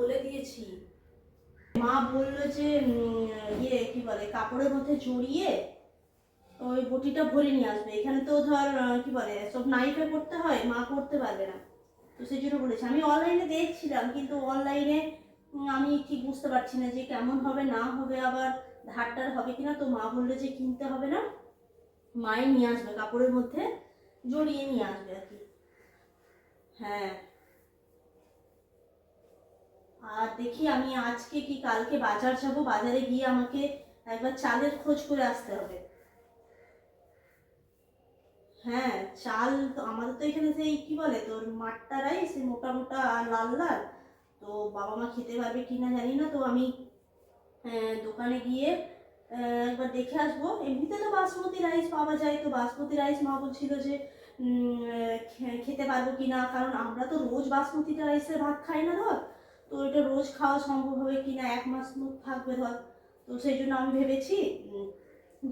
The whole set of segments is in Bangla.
বলে দিয়েছি। মা বলল যে ইয়ে কি বলে, কাপড়ের মধ্যে জড়িয়ে ওই বটিটা ভরে নিয়ে আসবে। এখানে তো ধর কি বলে, সব নাইফে করতে হয়, মা করতে পারবে না। তো সেই জন্য বলেছি। আমি অনলাইনে দেখছিলাম, কিন্তু অনলাইনে আমি ঠিক বুঝতে পারছি না যে কেমন হবে, না হবে, আবার ধারটার হবে কিনা। তো মা বলল যে, কিনতে হবে না। মায়ে নিয়ে আসবে, কাপড়ের মধ্যে জড়িয়ে নিয়ে আসবে আর কি। হ্যাঁ। আর দেখি আমি আজকে কি কালকে বাজার যাব। বাজারে গিয়ে আমাকে একবার চালের খোঁজ করে আসতে হবে। হ্যাঁ চাল তো আমাদের তো এখানে সেই কি বলে তোর মাঠটা রাইস মোটা মোটা আর লাল লাল। তো বাবা মা খেতে পারবে কি না জানি না। তো আমি দোকানে গিয়ে একবার দেখে আসব। এমনিতে তো বাসমতি রাইস পাওয়া যায়। তো বাসমতি রাইস মা বলছিল যে খেতে পারব কি না? কারণ আমরা তো রোজ বাসমতি রাইসের ভাত খাই না ধর। তো এটা রোজ খাওয়া সম্ভব হবে কি না? এক মাস মতো থাকবে ধর। তো সেই জন্য আমি ভেবেছি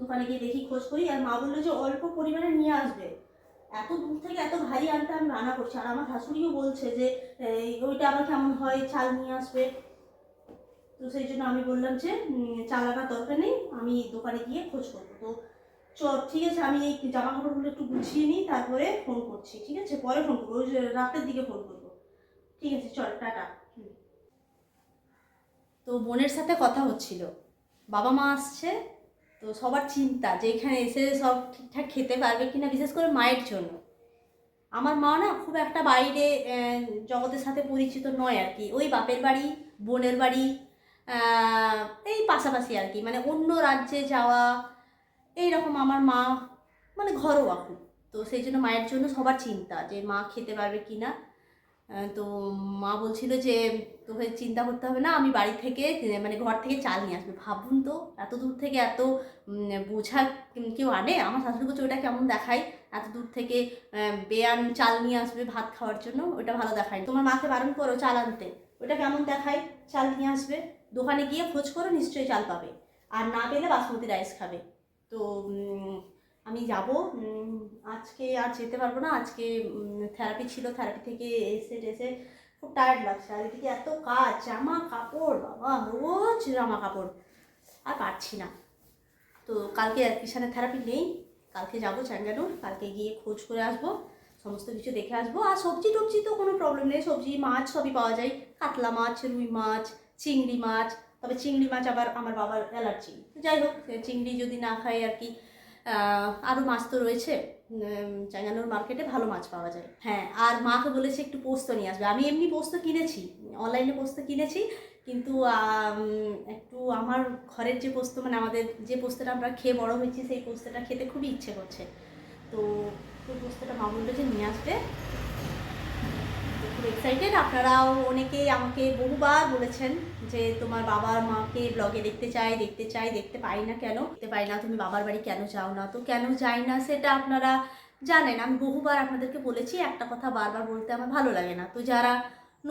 দোকানে গিয়ে দেখি, খোঁজ করি। আর মা বলল যে অল্প পরিমাণে নিয়ে আসবে। এত দূর থেকে এত ভারী আনতে আমি রান্না করছি। আর আমার শাশুড়িও বলছে যে ওইটা আবার কেমন হয়? চাল নিয়ে আসবে। তো সেই জন্য আমি বললাম যে চাল আনার দরকার নেই। আমি দোকানে গিয়ে খোঁজ করব। তো চ ঠিক আছে, আমি এই জামা কাপড়গুলো একটু গুছিয়ে নিই, তারপরে ফোন করছি, ঠিক আছে? পরে ফোন করব। রাতের দিকে ফোন করব। ঠিক আছে, চল, টাটা। হুম। তো বোনের সাথে কথা হচ্ছিল। বাবা মা আসছে, তো সবার চিন্তা যে এখানে এসে সব ঠিকঠাক খেতে পারবে কিনা, বিশেষ করে মায়ের জন্য। আমার মা না খুব একটা বাইরে জগতের সাথে পরিচিত নয় আর কি। ওই বাপের বাড়ি, বোনের বাড়ি এই পাশাপাশি আর কি। মানে অন্য রাজ্যে যাওয়া এই রকম আমার মা মানে ঘরোয়া খুব। তো সেই জন্য মায়ের জন্য সবার চিন্তা যে মা খেতে পারবে কি না তো মা বলছিল যে, তোকে চিন্তা করতে হবে না, আমি বাড়ি থেকে মানে ঘর থেকে চাল নিয়ে আসবে। ভাবুন তো, এত দূর থেকে এত বোঝা কেউ আনে? আমার শাশুড়ি বলছে ওটা কেমন দেখায়? এত দূর থেকে বেয়ান চাল নিয়ে আসবে ভাত খাওয়ার জন্য? ওটা ভালো দেখায় তোমার মাকে বারণ করো চাল আনতে। ওটা কেমন দেখায়? চাল নিয়ে আসবে। দোকানে গিয়ে খোঁজ করো, নিশ্চয়ই চাল পাবে। আর না পেলে বাসমতি রাইস খাবে। তো আমি যাব। আজকে আর যেতে পারব না। আজকে থেরাপি ছিল। থেরাপি থেকে এসে টেসে খুব টায়ার্ড লাগছে। আর এদিকে এত কাজ, জামা কাপড়, বাবা, রোজ জামা কাপড়। আর পারছি না। তো কালকে আর কিষানের থেরাপি নেই। কালকে যাব চ্যাঙ্গানুর কালকে গিয়ে খোঁজ করে আসব। সমস্ত কিছু দেখে আসব। আর সবজি টবজি তো কোনো প্রবলেম নেই। সবজি, মাছ সবই পাওয়া যায়। কাতলা মাছ, রুই মাছ, চিংড়ি মাছ। তবে চিংড়ি মাছ আবার আমার বাবার অ্যালার্জি যাই হোক, চিংড়ি যদি না খাই আর কি আরও মাছ তো রয়েছে। চাঙ্গানোর মার্কেটে ভালো মাছ পাওয়া যায়। হ্যাঁ আর মাকে বলেছে একটু পোস্ত নিয়ে আসবে। আমি এমনি পোস্ত কিনেছি, অনলাইনে পোস্ত কিনেছি, কিন্তু একটু আমার ঘরের যে পোস্ত মানে আমাদের যে পোস্তটা আমরা খেয়ে বড় হয়েছি, সেই পোস্তটা খেতে খুবই ইচ্ছে করছে। তো পোস্তটা মা বলল যে নিয়ে আসবে। খুব এক্সাইটেড আপনারাও অনেকেই আমাকে বহুবার বলেছেন যে তোমার বাবার মাকে ব্লগে দেখতে চাই দেখতে চাই, দেখতে পাই না কেন? দেখতে পাই না, তুমি বাবার বাড়ি কেন যাও না? তো কেন যাই না, সেটা আপনারা জানেন। আমি বহুবার আপনাদেরকে বলেছি, একটা কথা বারবার বলতে আমার ভালো লাগে না। তো যারা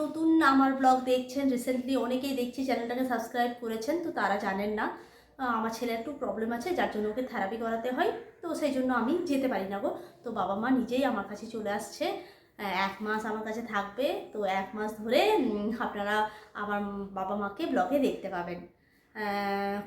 নতুন আমার ব্লগ দেখছেন রিসেন্টলি অনেকেই দেখছি, চ্যানেলটাকে সাবস্ক্রাইব করেছেন, তো তারা জানেন না আমার ছেলের একটু প্রবলেম আছে, যার জন্য ওকে থেরাপি করাতে হয়। তো সেই জন্য আমি যেতে পারি না গো। তো বাবা মা নিজেই আমার কাছে চলে আসছে। এক মাস আমার কাছে থাকবে। তো এক মাস ধরে আপনারা আমার বাবা মাকে ব্লগে দেখতে পাবেন।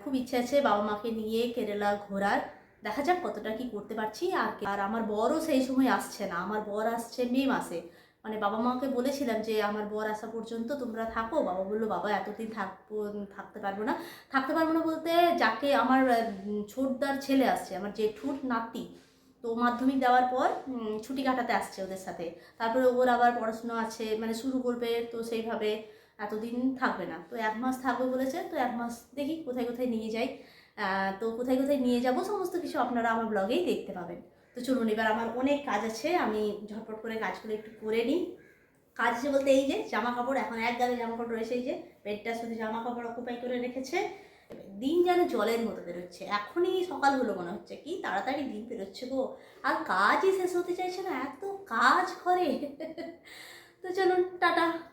খুব ইচ্ছে আছে বাবা মাকে নিয়ে কেরালা ঘোরার। দেখা যাক কতটা কি করতে পারছি আর আর আমার বরও সেই সময় আসছে না। আমার বর আসছে মে মাসে। মানে বাবা মাকে বলেছিলাম যে, আমার বর আসা পর্যন্ত তোমরা থাকো। বাবা বলল, বাবা, এতদিন থাকব, থাকতে পারব না। থাকতে পারব না বলতে যাকে আমার ছোটদার ছেলে আসছে, আমার জেঠুর নাতি। তো মাধ্যমিক দেওয়ার পর ছুটি কাটাতে আসছে ওদের সাথে। তারপরে ওর আবার পড়াশুনো আছে মানে শুরু করবে, তো সেইভাবে এতদিন থাকবে না। তো এক মাস থাকবে বলেছে, তো এক মাস দেখি কোথায় কোথায় নিয়ে যাই। তো কোথায় কোথায় নিয়ে যাব, সমস্ত কিছু আপনারা আমার ব্লগেই দেখতে পাবেন। তো চলুন, এবার আমার অনেক কাজ আছে, আমি ঝটপট করে কাজগুলো একটু করে নিই। কাজ আছে বলতে এই যে জামা কাপড় এখন এক গালে জামা কাপড় রয়েছে এই যে, বেডটা শুধু জামা কাপড় অকুপাই করে রেখেছে। দিন যেন জলের মতো বেরোচ্ছে। এখনই সকাল হলো মনে হচ্ছে। কি তাড়াতাড়ি দিন বেরোচ্ছে গো। আর কাজই শেষ হতে চাইছে না। এত কাজ করে তো চলুন, টাটা।